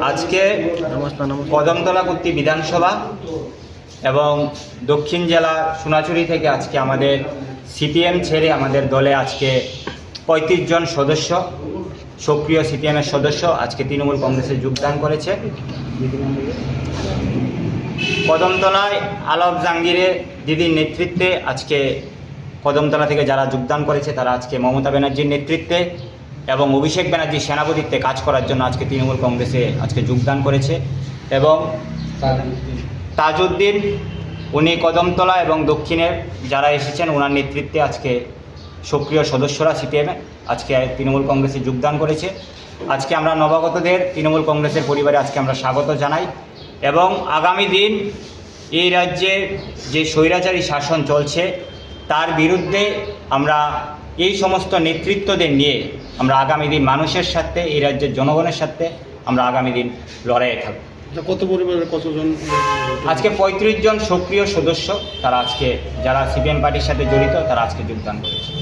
আজকে কদমতলা কর্তৃক বিধানসভা এবং দক্ষিণ জেলা সোনাচুরি থেকে আজকে আমাদের সিপিএম ছেড়ে আমাদের দলে আজকে পঁয়ত্রিশ জন সদস্য, সক্রিয় সিপিএমের সদস্য আজকে তৃণমূল কংগ্রেসে যোগদান করেছে। কদমতলায় আলব জাহাঙ্গীরের দিদির নেতৃত্বে আজকে কদমতলা থেকে যারা যোগদান করেছে তারা আজকে মমতা ব্যানার্জির নেতৃত্বে এবং অভিষেক ব্যানার্জির সেনাপতিত্বে কাজ করার জন্য আজকে তৃণমূল কংগ্রেসে আজকে যোগদান করেছে। এবং তাজউদ্দিন। উনি কদমতলা এবং দক্ষিণের যারা এসেছেন ওনার নেতৃত্বে আজকে সক্রিয় সদস্যরা সিপিএমে আজকে তৃণমূল কংগ্রেসে যোগদান করেছে। আজকে আমরা নবাগতদের তৃণমূল কংগ্রেসের পরিবারে আজকে আমরা স্বাগত জানাই। এবং আগামী দিন এই রাজ্যে যে স্বৈরাচারী শাসন চলছে তার বিরুদ্ধে আমরা এই সমস্ত নেতৃত্বদের নিয়ে আমরা আগামী দিন মানুষের সাথে এই রাজ্যের জনগণের সাথে আমরা আগামী দিন লড়াইয়ে থাকব। আচ্ছা, কত পরিবারের কতজন? আজকে পঁয়ত্রিশ জন সক্রিয় সদস্য তারা আজকে যারা সিপিএম পার্টির সাথে জড়িত তারা আজকে যোগদান করেছে।